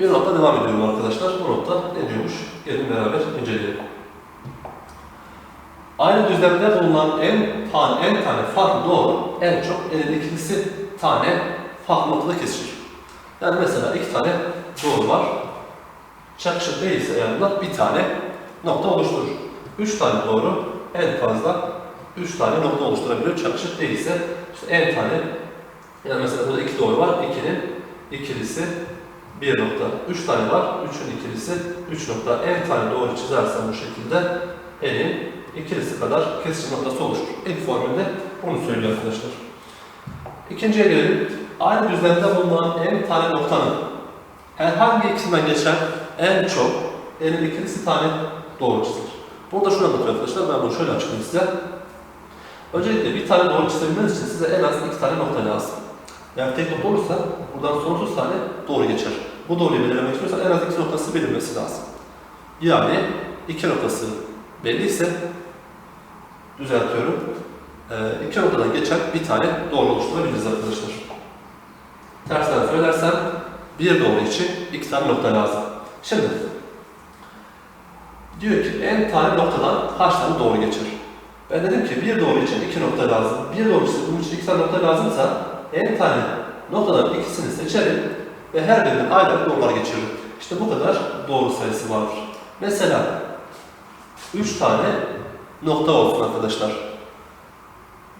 bir nokta devam ediyorum arkadaşlar. Bu nokta ne diyormuş? Gelin beraber inceleyelim. Aynı düzlemde bulunan en tane, en tane farklı doğru en çok en ikilisi tane farklı noktada kesişir. Yani mesela iki tane doğru var. Çakışık değilse bunlar bir tane nokta oluşturur. Üç tane doğru en fazla üç tane nokta oluşturabiliyor. Çakışık değilse işte en tane yani mesela burada iki doğru var. İkinin ikilisi bir nokta. Üç tane var. Üçün ikilisi üç nokta. En tane doğru çizersem bu şekilde enin ikilisi kadar kesişim noktası oluşur. İlk formülde bunu söylüyor arkadaşlar. İkinciye gelelim. Aynı düzlemde bulunan en tane noktanın herhangi ikisinden geçen en çok enin ikilisi tane doğru çizilir. Burada şunu anlatıyor arkadaşlar. Ben bunu şöyle açıklayayım size. Öncelikle bir tane doğru çizebilmeniz için size en az iki tane nokta lazım. Yani tek nokta olursa buradan sonsuz tane doğru geçer. Bu doğruyu belirlemek istiyorsan en az iki noktası bilinmesi lazım. Yani iki noktası belliyse düzeltiyorum. Ee, iki noktadan geçen bir tane doğru oluşturabiliriz arkadaşlar. Tersten söylersem bir doğru için iki tane nokta lazım. Şimdi diyor ki en tane noktadan kaç tane doğru geçer? Ben dedim ki bir doğru için iki nokta lazım. Bir doğru için bunun için iki tane nokta lazımsa en tane noktadan ikisini seçerim ve her birinin ayrı ayrı doğrular geçiririm. İşte bu kadar doğru sayısı vardır. Mesela üç tane nokta olsun arkadaşlar.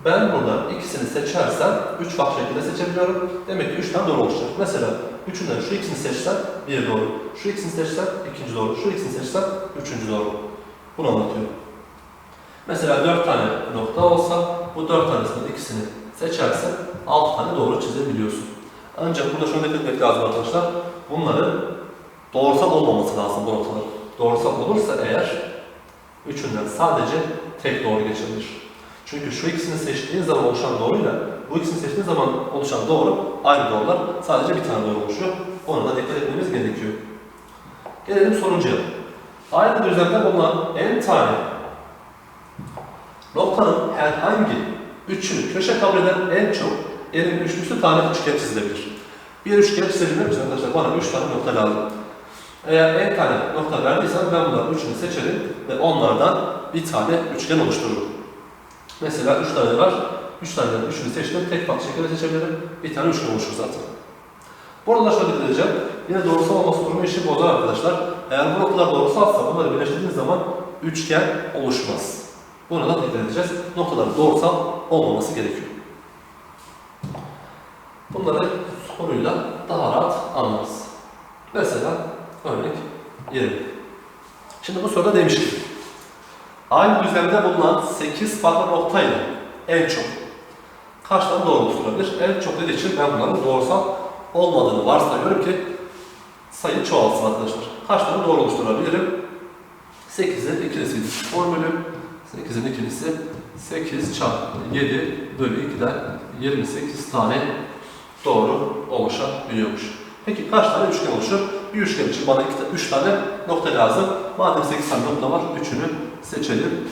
Ben buradan ikisini seçersem üç farklı şekilde seçebiliyorum. Demek ki üç tane doğru olacak. Mesela üçünden şu ikisini seçsem bir doğru. Şu ikisini seçsem ikinci doğru. Şu ikisini seçsem üçüncü doğru. Bunu anlatıyor. Mesela dört tane nokta olsa bu dört tanesinden ikisini seçersen altı tane doğru çizebiliyorsun. Ancak burada şunu dikkat etmek lazım arkadaşlar. Bunların doğrusal olmaması lazım bu noktalar. Doğrusal olursa eğer üçünden sadece tek doğru geçebilir. Çünkü şu ikisini seçtiğin zaman oluşan doğruyla bu ikisini seçtiğin zaman oluşan doğru aynı doğrular. Sadece bir tane doğru oluşuyor. Ona da dikkat etmemiz gerekiyor. Gelelim sonuncuya. Aynı düzlemde bulunan en tane noktanın herhangi üçünü köşe kabul eden en çok elin üçlüsü tane üçgen çizilebilir. Bir üçgen çizebilmek için arkadaşlar bana üç tane nokta lazım. Eğer en tane nokta verdiysen ben bunların üçünü seçerim ve onlardan bir tane üçgen oluştururum. Mesela üç tane var. Üç taneden üçünü seçtim. Tek farklı şekilde seçebilirim. Bir tane üçgen oluşur zaten. Burada şöyle dikkat. Yine doğrusal olması durumu işi bozar arkadaşlar. Eğer bu noktalar doğrusalsa bunları birleştirdiğiniz zaman üçgen oluşmaz. Buna da dikkat edeceğiz. Noktaların doğrusal olmaması gerekiyor. Bunları soruyla daha rahat anlarız. Mesela örnek 20. Şimdi bu soruda demiş ki aynı düzlemde bulunan 8 farklı noktayla en çok kaç tane doğru oluşturabilir? En çok dediği için ben bunların doğrusal olmadığını varsayıyorum ki sayı çoğalsın arkadaşlar. Kaç tane doğru oluşturabilirim? 8'in ikilisiydi. Formülü 8'in ikilisi 8 çarpı 7 bölü 2'den 28 tane doğru oluşabiliyormuş. Peki kaç tane üçgen oluşur? Bir üçgen için bana 3 tane nokta lazım. Madem 8 tane nokta var, üçünü seçelim.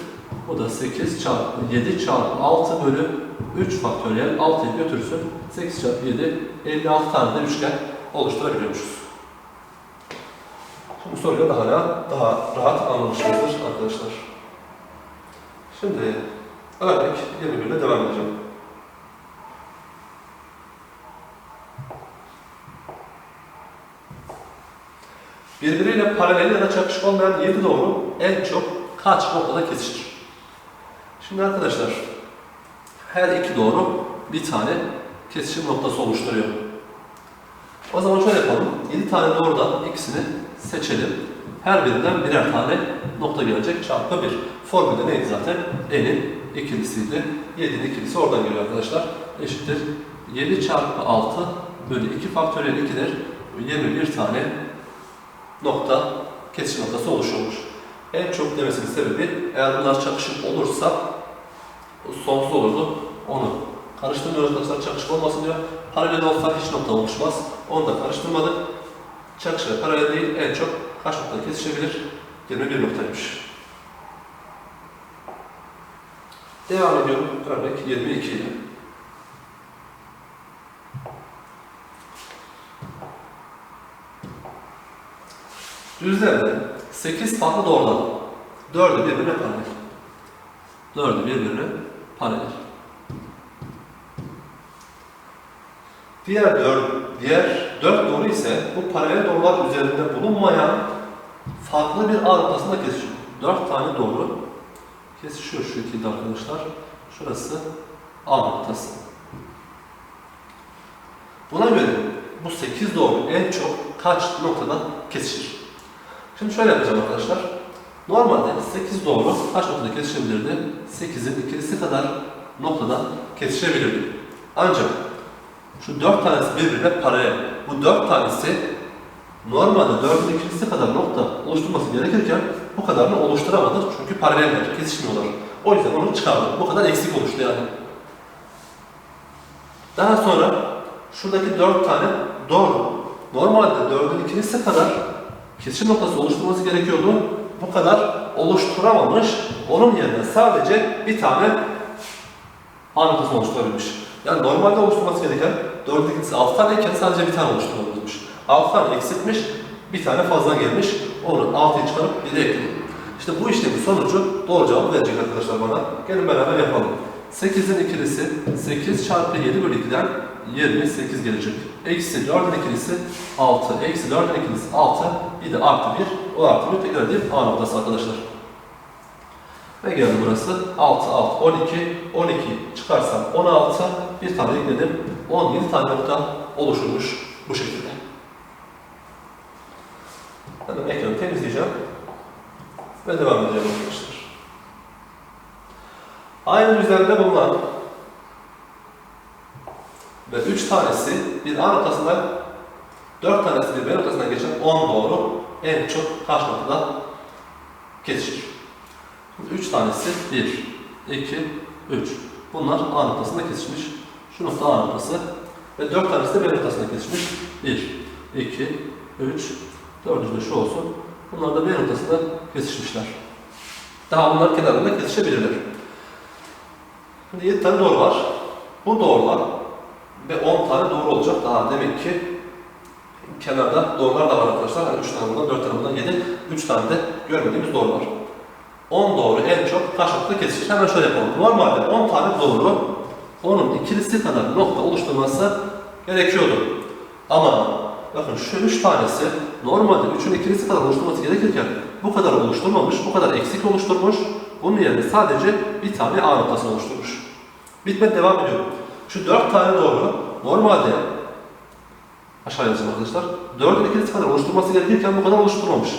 Bu da 8 çarpı 7 çarpı 6 bölü 3 faktöriyel 6'yı götürsün. 8 çarpı 7, 56 tane de üçgen oluşturabiliyormuşuz. Şimdi soruyu daha rahat, daha rahat anlamışsınızdır arkadaşlar. Şimdi örnek 21 ile devam edeceğim. Birbiriyle paralel ya da çakışık olmayan 7 doğru en çok kaç noktada kesişir? Şimdi arkadaşlar her iki doğru bir tane kesişim noktası oluşturuyor. O zaman şöyle yapalım. 7 tane doğrudan ikisini seçelim. Her birinden birer tane nokta gelecek çarpı 1. Formülde neydi zaten? N'in ikilisiydi. 7'nin ikilisi oradan geliyor arkadaşlar. Eşittir. 7 çarpı 6 bölü 2 faktöriyel 2'dir. 21 tane nokta, kesişim noktası oluşuyormuş. En çok demesinin sebebi eğer bunlar çakışık olursa sonsuz olurdu. Onu karıştırmıyoruz arkadaşlar çakışık olmasın diyor. Paralel olsa hiç nokta oluşmaz. Onu da karıştırmadık. Çakışık paralel değil en çok kaç nokta kesişebilir? 21 noktaymış. Devam ediyorum. Örnek 22 ile. Düzlemde 8 farklı doğrudan 4'ü birbirine paralel. 4'ü birbirine paralel. Diğer 4, diğer 4 doğru ise bu paralel doğrular üzerinde bulunmayan farklı bir A noktasında kesişiyor. 4 tane doğru kesişiyor şu şekilde arkadaşlar. Şurası A noktası. Buna göre bu 8 doğru en çok kaç noktada kesişir? Şimdi şöyle yapacağım arkadaşlar. Normalde 8 doğru kaç noktada kesişebilirdi? 8'in ikilisi kadar noktada kesişebilirdi. Ancak şu 4 tanesi birbirine paralel. Bu 4 tanesi normalde 4'ün ikilisi kadar nokta oluşturması gerekirken bu kadarını oluşturamadı. Çünkü paraleller, kesişmiyorlar. O yüzden onu çıkardım. Bu kadar eksik oluştu yani. Daha sonra şuradaki 4 tane doğru. Normalde 4'ün ikilisi kadar kesişim noktası oluşturması gerekiyordu. Bu kadar oluşturamamış. Onun yerine sadece bir tane A noktasını oluşturabilmiş. Yani normalde oluşturması gereken 4'ün ikilisi 6 taneyken sadece bir tane oluşturabilmiş. 6 tane eksiltmiş, bir tane fazla gelmiş. Onu 6'ya çıkarıp 1'e ekledim. İşte bu işlemin sonucu doğru cevabı verecek arkadaşlar bana. Gelin beraber yapalım. 8'in ikilisi 8 çarpı 7 bölü 2'den 28 gelecek. Eksi 4'ün ikilisi 6. Eksi 4'ün ikilisi 6. Bir de artı 1. O artı 1 tekrar edeyim A noktası arkadaşlar. Ve geldi burası 6, 6, 12, 12 çıkarsam 16, bir tane ekledim. 17 tane nokta oluşurmuş bu şekilde. Hemen ekranı temizleyeceğim. Ve devam edeceğim arkadaşlar. Aynı düzlemde bulunan ve 3 tanesi bir A noktasından 4 tanesi bir B noktasından geçen 10 doğru en çok kaç noktada kesişir? 3 tanesi 1, 2, 3. Bunlar A noktasında kesişmiş. Şu nokta A noktası ve 4 tanesi de B noktasında kesişmiş. 1, 2, 3, dördüncü de şu olsun. Bunlar da B noktasında kesişmişler. Daha bunlar kenarında kesişebilirler. Şimdi 7 tane doğru var. Bu doğrular ve 10 tane doğru olacak. Daha demek ki kenarda doğrular da var arkadaşlar. Yani 3 tane buradan, 4 tane buradan, 7, 3 tane de görmediğimiz doğru var. 10 doğru en çok kaç nokta kesişir? Hemen şöyle yapalım. Normalde 10 tane doğru onun ikilisi kadar nokta oluşturması gerekiyordu. Ama bakın şu 3 tanesi normalde 3'ün ikilisi kadar oluşturması gerekirken bu kadar oluşturmamış, bu kadar eksik oluşturmuş. Bunun yerine sadece bir tane A noktasını oluşturmuş. Bitmedi devam ediyor. Şu 4 tane doğru normalde aşağı yazacağım arkadaşlar. 4'ün ikilisi kadar oluşturması gerekirken bu kadar oluşturmamış.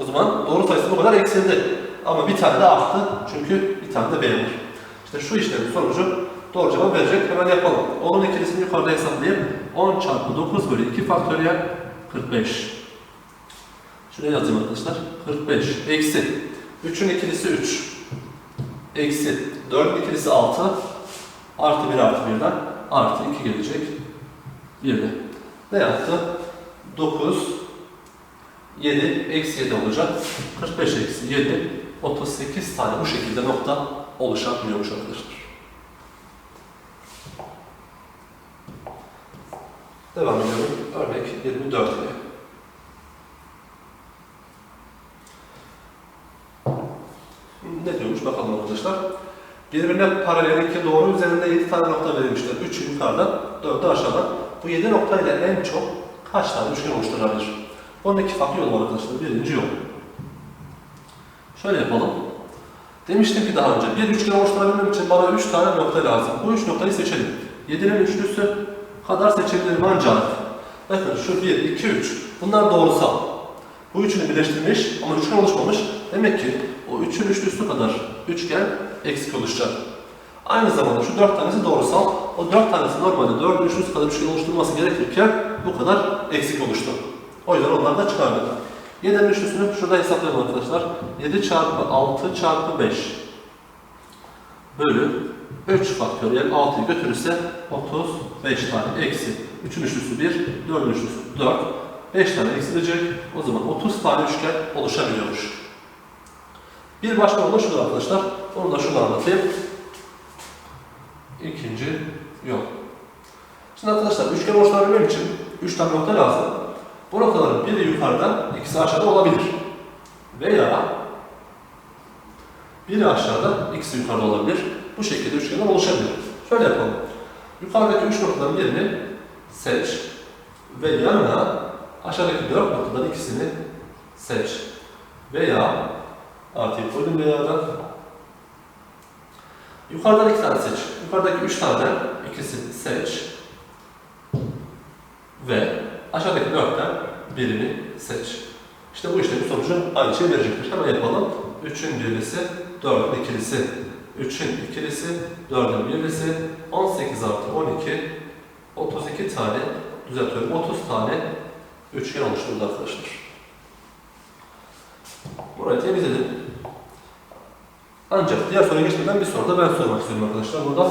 O zaman doğru sayısı bu kadar eksildi. Ama bir tane de arttı çünkü bir tane de B var. İşte şu işlemin sonucu doğru cevap verecek. Hemen yapalım. Onun ikilisini yukarıda hesaplayayım. 10 çarpı 9 bölü 2 faktöriyel 45. Şuraya yazayım arkadaşlar. 45 eksi 3'ün ikilisi 3 eksi 4'ün ikilisi 6 artı 1 artı 1'den artı 2 gelecek. 1 de. Ne yaptı? 9 7 eksi 7 olacak. 45 eksi 7 38 tane bu şekilde nokta oluşabiliyormuş arkadaşlar. Devam ediyorum. Örnek 24 ile. Ne diyormuş bakalım arkadaşlar. Birbirine paralel iki doğru üzerinde 7 tane nokta verilmişler. 3 yukarıdan, 4'ü aşağıdan. Bu 7 noktayla en çok kaç tane üçgen oluşturabilir? Onun iki farklı yolu var arkadaşlar. Birinci yol. Şöyle yapalım. Demiştim ki daha önce bir üçgen oluşturabilmem için bana 3 tane nokta lazım. Bu 3 noktayı seçelim. 7'nin üçlüsü kadar seçebilirim ancak. Bakın şu 1, 2, 3. Bunlar doğrusal. Bu üçünü birleştirmiş ama üçgen oluşmamış. Demek ki o üçün üçlüsü kadar üçgen eksik oluşacak. Aynı zamanda şu dört tanesi doğrusal. O dört tanesi normalde dördün üçlüsü kadar üçgen oluşturması gerekirken bu kadar eksik oluştu. O yüzden onları da çıkardık. 7'nin üçlüsünü şurada hesaplayalım arkadaşlar. 7 çarpı 6 çarpı 5 bölü 3 faktöriyel 6'yı götürürse 35 tane eksi 3'ün üçlüsü 1, 4'ün üçlüsü 4, 5 tane eksilecek. O zaman 30 tane üçgen oluşabiliyormuş. Bir başka da şurada arkadaşlar. Onu da şurada anlatayım. İkinci yol. Şimdi arkadaşlar üçgen oluşturabilmem için 3 tane nokta lazım. Bu noktaların biri yukarıda, ikisi aşağıda olabilir. Veya biri aşağıda, ikisi yukarıda olabilir. Bu şekilde üçgenler oluşabilir. Şöyle yapalım. Yukarıdaki üç noktadan birini seç ve yanına aşağıdaki dört noktadan ikisini seç. Veya artık koydum veya yukarıdan iki tane seç. Yukarıdaki üç taneden ikisini seç ve aşağıdaki dörtten birini seç. İşte bu işlemin sonucu aynı şey verecektir. Hemen yapalım. 3'ün birlisi, 4'ün ikilisi. 3'ün ikilisi, 4'ün birlisi, 18 artı 12, 32 tane, düzeltiyorum 30 tane üçgen oluşturdu arkadaşlar. Burayı temizledim. Ancak diğer soruya geçmeden bir soru da ben sormak istiyorum arkadaşlar. Burada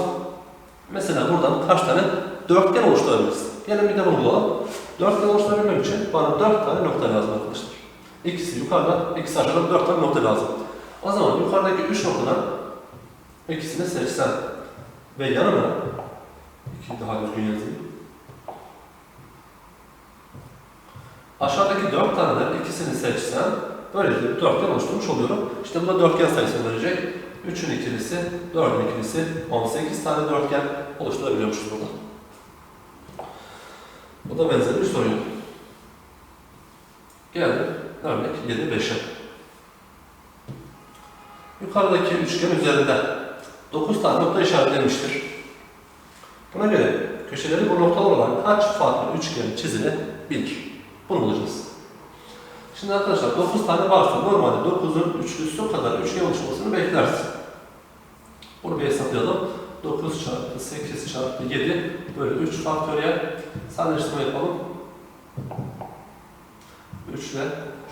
mesela buradan kaç tane dörtgen oluşturabiliriz? Gelin bir de bunu bulalım. Dörtgen oluşturabilmem için bana dört tane nokta lazım arkadaşlar. İkisi yukarıda, ikisi aşağıda dört tane nokta lazım. O zaman yukarıdaki üç noktadan ikisini seçsen ve yanına iki daha düzgün yazayım. Aşağıdaki dört taneden ikisini seçsem böylece bir dörtgen oluşturmuş oluyorum. İşte bu da dörtgen sayısını verecek. 3'ün ikilisi, 4'ün ikilisi, 18 tane dörtgen oluşturabiliyormuşuz burada. Bu da benzer bir soru. Geldim örnek 7-5'e. Yukarıdaki üçgen üzerinde 9 tane nokta işaretlenmiştir. Buna göre köşeleri bu noktalar olan kaç farklı üçgen çizilebilir? Bunu bulacağız. Şimdi arkadaşlar 9 tane varsa normalde 9'un üçlüsü kadar üçgen oluşmasını beklersin. Bunu bir hesaplayalım. 9 çarpı 8 çarpı 7 böyle 3 faktöriyel sadeleştirme yapalım. 3 ile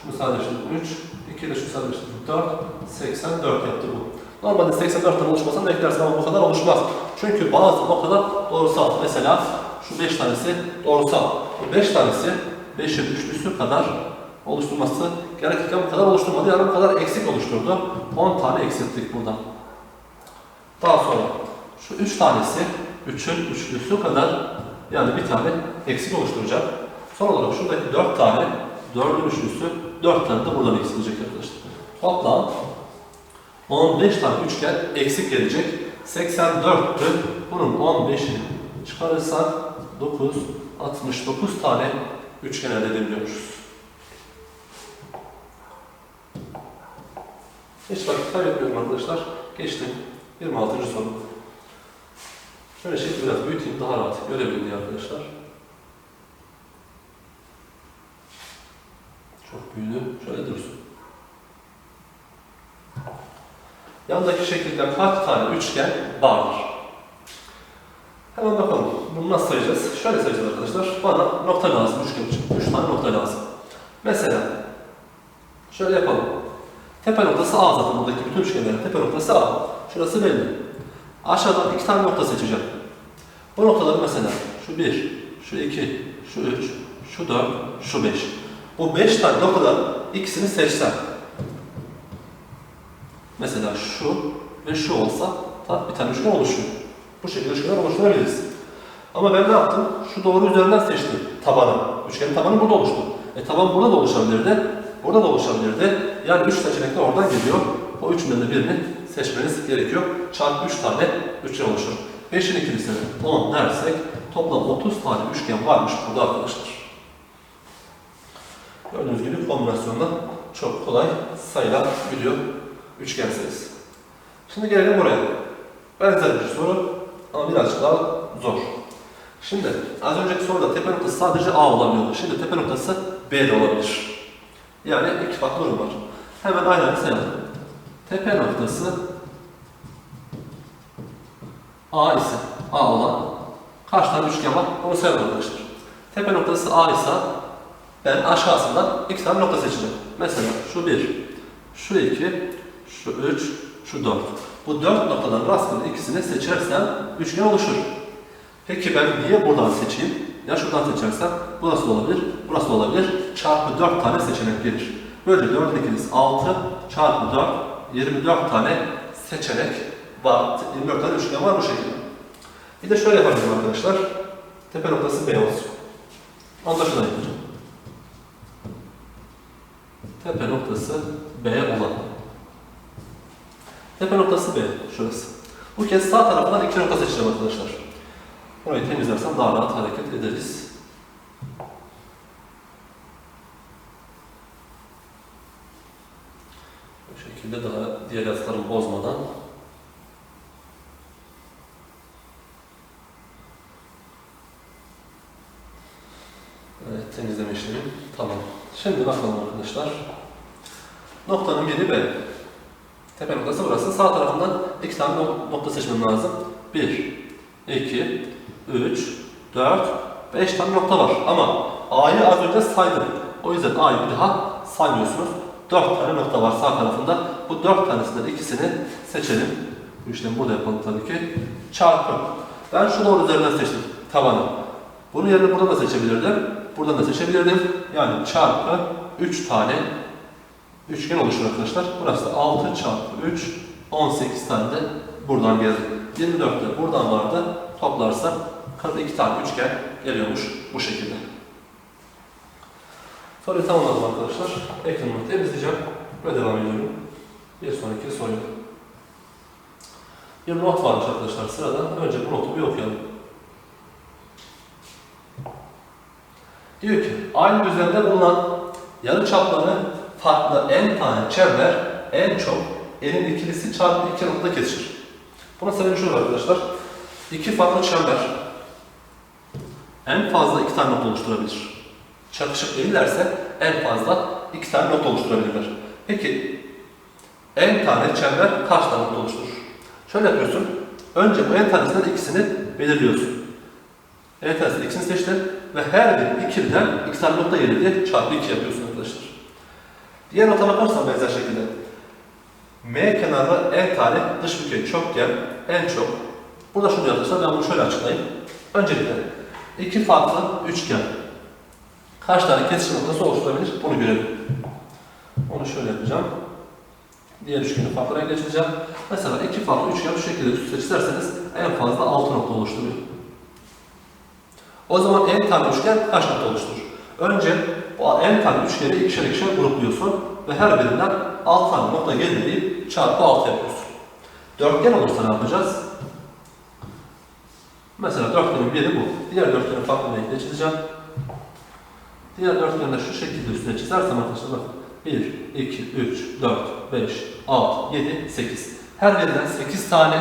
şunu sadeleştirdim 3, 2 ile şunu sadeleştirdim 4, 84 yaptı bu. Normalde 84 tane oluşmasını beklersin ama bu kadar oluşmaz. Çünkü bazı noktalar doğrusal. Mesela şu 5 tanesi doğrusal. Bu 5 tanesi 5'in üçlüsü kadar oluşturması gerekirken bu kadar oluşturmadı. Bu kadar eksik oluşturdu. 10 tane eksilttik buradan. Daha sonra şu 3 tanesi 3'ün üçlüsü kadar yani bir tane eksik oluşturacak. Son olarak şuradaki 4 tane 4'ün üçlüsü 4 tane de buradan eksilecek arkadaşlar. Toplam 15 tane üçgen eksik gelecek. 84'tü. Bunun 15'ini çıkarırsak 9, 69 tane üçgen elde edebiliyormuşuz. Hiç vakit kaybetmiyorum arkadaşlar. Geçtim. 26. soru. Şöyle şekli biraz büyüteyim daha rahat görebilin diye arkadaşlar. Çok büyüdü. Şöyle dursun. Yandaki şekilde kaç tane üçgen vardır? Hemen bakalım. Bunu nasıl sayacağız? Şöyle sayacağız arkadaşlar. Bana nokta lazım üçgen için. Üç tane nokta lazım. Mesela şöyle yapalım. Tepe noktası A zaten buradaki bütün üçgenlerin tepe noktası A. Şurası belli. Aşağıdan iki tane nokta seçeceğim. Bu noktaları mesela şu 1, şu 2, şu 3, şu 4, şu 5. Bu 5 tane noktadan ikisini seçsem. Mesela şu ve şu olsa tat bir tane üçgen oluşuyor. Bu şekilde üçgenler oluşturabiliriz. Ama ben ne yaptım? Şu doğru üzerinden seçtim tabanı. Üçgenin tabanı burada oluştu. E taban burada da oluşabilirdi. Burada da oluşabilirdi. Yani üç seçenek de oradan geliyor. O üçünden de birini seçmeniz gerekiyor. Çarpı üç tane üçgen oluşur. 5'in ikilisini 10 dersek toplam 30 tane üçgen varmış burada arkadaşlar. Gördüğünüz gibi kombinasyonda çok kolay sayılabiliyor üçgen sayısı. Şimdi gelelim buraya. Benzer bir soru ama birazcık daha zor. Şimdi az önceki soruda tepe noktası sadece A olabiliyordu. Şimdi tepe noktası B de olabilir. Yani iki farklı var. Hemen aynı sayalım. Tepe noktası A ise A olan kaç tane üçgen var? Onu sayalım arkadaşlar. Tepe noktası A ise ben aşağısından iki tane nokta seçeceğim. Mesela şu 1, şu 2, şu 3, şu 4. Bu 4 noktadan rastgele ikisini seçersem üçgen oluşur. Peki ben niye buradan seçeyim? Ya şuradan seçersem burası olabilir, burası olabilir. Çarpı 4 tane seçenek gelir. Böyle 4 ikiniz 6 çarpı 4 24 tane seçenek var. 24 tane üçgen var bu şekilde. Bir de şöyle yapalım arkadaşlar. Tepe noktası B olsun. Onu da şuradan yapacağım. tepe noktası B olan. Tepe noktası B, şurası. Bu kez sağ tarafından iki nokta seçeceğim arkadaşlar. Orayı temizlersem daha rahat hareket ederiz. Bu şekilde daha diğer yazılarımı bozmadan Evet, temizleme işlemi tamam. Şimdi bakalım arkadaşlar. Noktanın biri B. Tepe noktası burası. Sağ tarafından iki tane nok- nokta seçmem lazım. 1, 2, 3, 4, 5 tane nokta var. Ama A'yı az önce saydım. O yüzden A'yı bir daha saymıyorsunuz. 4 tane nokta var sağ tarafında. Bu 4 tanesinden ikisini seçelim. Bu işlemi burada yapalım tabii ki. Çarpı. Ben şu doğru üzerinden seçtim. Tabanı. Bunun yerine buradan da seçebilirdim. Buradan da seçebilirdim. Yani çarpı 3 tane üçgen oluşur arkadaşlar. Burası da 6 çarpı 3, 18 tane de buradan geldi. 24 de buradan vardı. Toplarsa 42 tane üçgen geliyormuş bu şekilde. Soruyu tamamladım arkadaşlar. Ekranımı temizleyeceğim ve devam ediyorum. Bir sonraki soruya. Bir not varmış arkadaşlar sırada. Önce bu notu bir okuyalım. Diyor ki, aynı düzlemde bulunan yarı çapları farklı n tane çember en çok n'in ikilisi çarpı iki noktada kesişir. Buna sebebi şu arkadaşlar. İki farklı çember en fazla iki tane nokta oluşturabilir. Çakışık değillerse en fazla iki tane nokta oluşturabilirler. Peki n tane çember kaç tane nokta oluşturur? Şöyle yapıyorsun. Önce bu n tanesinden ikisini belirliyorsun. n tanesinden ikisini seçtin ve her bir ikiliden iki tane nokta diye çarpı iki yapıyorsun arkadaşlar. Diğer nota bakarsan benzer şekilde. M kenarı en tane dış bükey çokgen en çok. Burada şunu yapacağız. Ben bunu şöyle açıklayayım. Öncelikle iki farklı üçgen kaç tane kesişim noktası oluşturabilir bunu görelim. Onu şöyle yapacağım. Diğer üçgeni farklı renkle çizeceğim. Mesela iki farklı üçgen bu şekilde üst üste çizerseniz en fazla altı nokta oluşturuyor. O zaman n tane üçgen kaç nokta oluşturur? Önce bu n tane üçgeni ikişer ikişer grupluyorsun ve her birinden 6 tane nokta gelir deyip çarpı 6 yapıyorsun. Dörtgen olursa ne yapacağız? Mesela dörtgenin biri bu. Diğer dörtgeni farklı renkle çizeceğim. Diğer dörtgeni de şu şekilde üstüne çizersem arkadaşlar bak. 1, 2, 3, 4, 5, 6, 7, 8. Her birinden 8 tane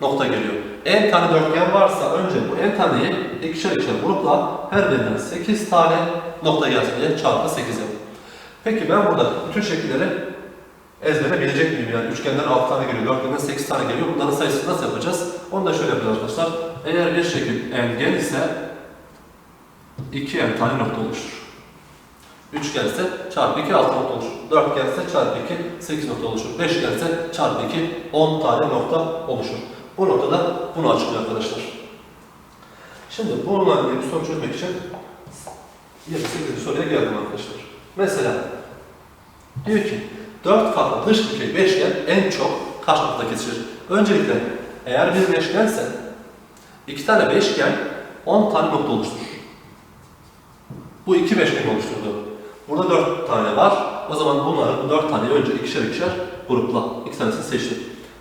nokta geliyor. n tane dörtgen varsa önce bu n taneyi ikişer ikişer grupla her birinden 8 tane nokta gelsin diye çarpı 8 yapın. Peki ben burada bütün şekilleri ezbere bilecek miyim? Yani üçgenden 6 tane geliyor, dörtgenden 8 tane geliyor. Bunların sayısını nasıl yapacağız? Onu da şöyle yapacağız arkadaşlar. Eğer bir şekil n ise 2 n tane nokta oluşur. Üçgen ise çarpı 2 6 nokta oluşur. Dörtgen ise çarpı 2 8 nokta oluşur. Beşgen ise çarpı 2 10 tane nokta oluşur. Bu noktada bunu açıklıyor arkadaşlar. Şimdi bununla ilgili bir soru çözmek için 28. soruya geldim arkadaşlar. Mesela diyor ki 4 farklı dış dikey beşgen en çok kaç noktada kesişir? Öncelikle eğer bir beşgense iki tane beşgen 10 tane nokta oluşturur. Bu iki beşgen oluşturdu. Burada 4 tane var. O zaman bunları bu 4 taneyi önce ikişer ikişer grupla. İki tanesini seçtim.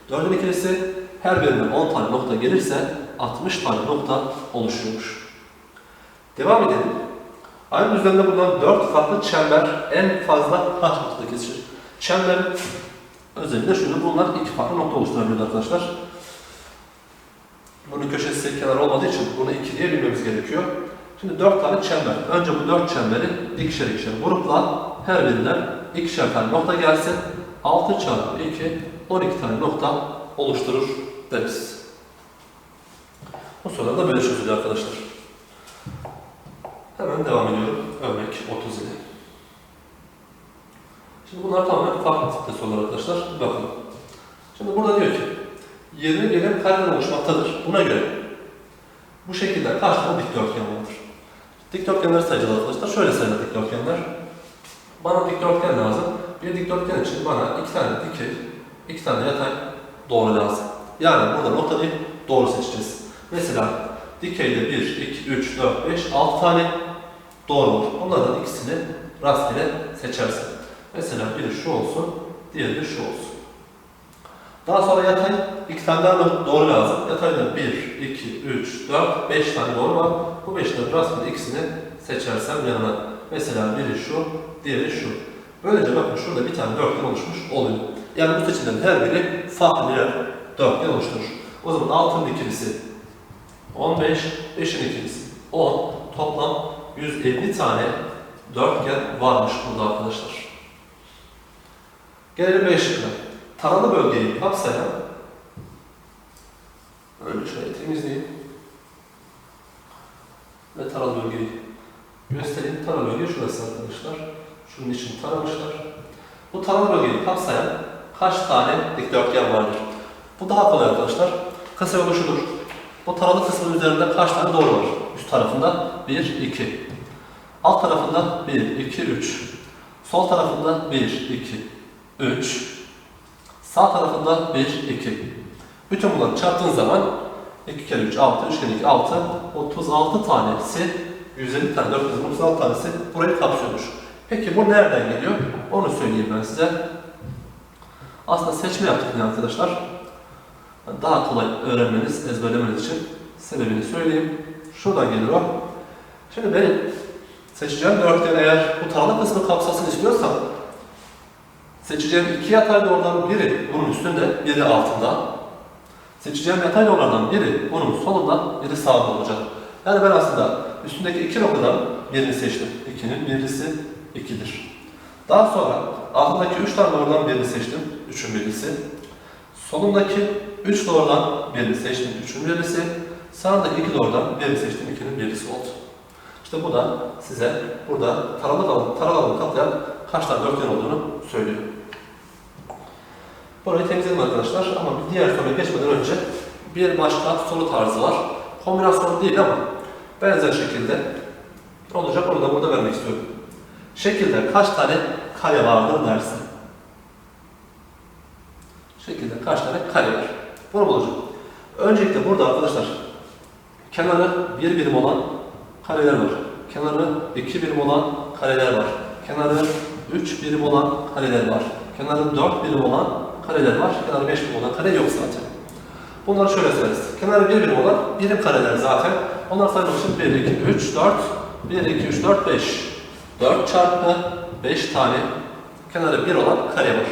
Dördün ikilisi her birinden 10 tane nokta gelirse 60 tane nokta oluşuyormuş. Devam edelim. Aynı düzlemde bulunan 4 farklı çember en fazla kaç noktada kesişir? Çemberin özelliği de şudur. Bunlar iki farklı nokta oluşturabilir arkadaşlar. Bunun köşesi kenar olmadığı için bunu 2 diye bilmemiz gerekiyor. Şimdi 4 tane çember. Önce bu 4 çemberi ikişer ikişer grupla her birinden ikişer tane nokta gelsin. 6 çarpı 2 12 tane nokta oluşturur deriz. Bu sorular da böyle çözülüyor arkadaşlar. Hemen devam ediyorum. Örnek 30 ile. Şimdi bunlar tamamen farklı tipte sorular arkadaşlar. Bakalım. Şimdi burada diyor ki 20 birim kareler oluşmaktadır. Buna göre bu şekilde kaç tane dikdörtgen vardır? Dikdörtgenleri sayacağız arkadaşlar. Şöyle sayılır dikdörtgenler. Bana dikdörtgen lazım. Bir dikdörtgen için bana iki tane dikey, iki tane yatay doğru lazım. Yani burada nokta değil, doğru seçeceğiz. Mesela dikeyde 1, 2, 3, 4, 5, 6 tane doğru var. Bunlardan ikisini rastgele seçersin. Mesela biri şu olsun, diğeri de şu olsun. Daha sonra yatay iki tane daha doğru lazım. Yatayda 1, 2, 3, 4, 5 tane doğru var. Bu 5'ten rastgele ikisini seçersem yanına. Mesela biri şu, diğeri şu. Böylece bakın şurada bir tane dörtgen oluşmuş oluyor. Yani bu seçilen her biri farklı birer dörtgen oluşturur. O zaman altının ikilisi 15, 5'in ikilisi 10, toplam 150 tane dörtgen varmış burada arkadaşlar. Gelelim B şıkkına. Taralı bölgeyi kapsayan Öyle şöyle temizleyeyim. Ve taralı bölgeyi göstereyim. Taralı bölge şurası arkadaşlar. Şunun için taramışlar. Bu taralı bölgeyi kapsayan kaç tane dikdörtgen vardır? Bu daha kolay arkadaşlar. Kısa yolu şudur. Bu taralı kısmın üzerinde kaç tane doğru var? Üst tarafında 1, 2. Alt tarafında 1, 2, 3. Sol tarafında 1, 2, 3. Sağ tarafında 1, 2. Bütün bunları çarptığın zaman 2 kere 3, 6, 3 kere 2, 6, 36 tanesi, 150 tane, 436 tanesi burayı kapsıyormuş. Peki bu nereden geliyor? Onu söyleyeyim ben size. Aslında seçme yaptık yine arkadaşlar. Daha kolay öğrenmeniz, ezberlemeniz için sebebini söyleyeyim. Şuradan geliyor. Şimdi benim seçeceğim dörtgen eğer bu taralı kısmı kapsasını istiyorsam seçeceğim iki yatay doğruların biri bunun üstünde, biri altında. Seçeceğim yatay doğrulardan biri bunun solunda, biri sağda olacak. Yani ben aslında üstündeki iki noktadan birini seçtim. İkinin birisi ikidir. Daha sonra altındaki üç tane doğrudan birini seçtim. Üçün birisi. Solundaki üç doğrudan birini seçtim. Üçün birisi. Sağındaki iki doğrudan birini seçtim. ikinin birisi oldu. İşte bu da size burada taralı alanı kaplayan kaç tane dörtgen olduğunu söylüyor. Burayı temizledim arkadaşlar ama bir diğer soruya geçmeden önce bir başka soru tarzı var. Kombinasyon değil ama benzer şekilde olacak. Onu da burada vermek istiyorum. Şekilde kaç tane kare vardır dersin. Şekilde kaç tane kare var? Bunu bulacağım. Öncelikle burada arkadaşlar kenarı bir birim olan kareler var. Kenarı iki birim olan kareler var. Kenarı üç birim olan kareler var. Kenarı dört birim olan kareler var. Kenarı beş birim olan kare yok zaten. Bunları şöyle söyleriz. Kenarı bir birim olan birim kareler zaten. Onlar saymak için 1, 2, 3, 4, 1, 2, 3, 4, 5. 4 çarpı 5 tane kenarı 1 olan kare var.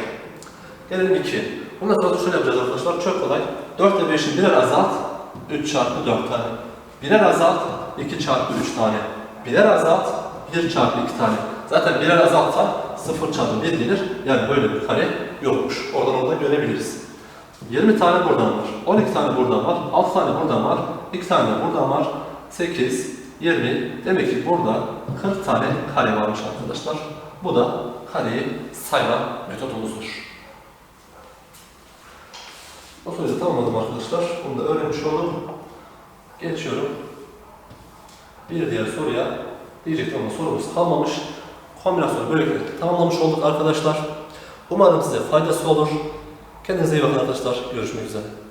Gelelim 2. Bundan sonra şöyle yapacağız arkadaşlar. Çok kolay. 4 ile 5'i birer azalt. 3 çarpı 4 tane. Birer azalt. 2 çarpı 3 tane. Birer azalt. 1 çarpı 2 tane. Zaten birer azaltsa 0 çarpı 1 gelir. Yani böyle bir kare yokmuş. Oradan orada görebiliriz. 20 tane buradan var. 12 tane buradan var. 6 tane buradan var. 2 tane buradan var. 8, 20. Demek ki burada 40 tane kare varmış arkadaşlar. Bu da kareyi sayma metodumuzdur. Bu soruyu tamamladım arkadaşlar. Bunu da öğrenmiş oldum. Geçiyorum. Bir diğer soruya diyecektim ama sorumuz kalmamış. Kombinasyonu böylelikle tamamlamış olduk arkadaşlar. Umarım size faydası olur. Kendinize iyi bakın arkadaşlar. Görüşmek üzere.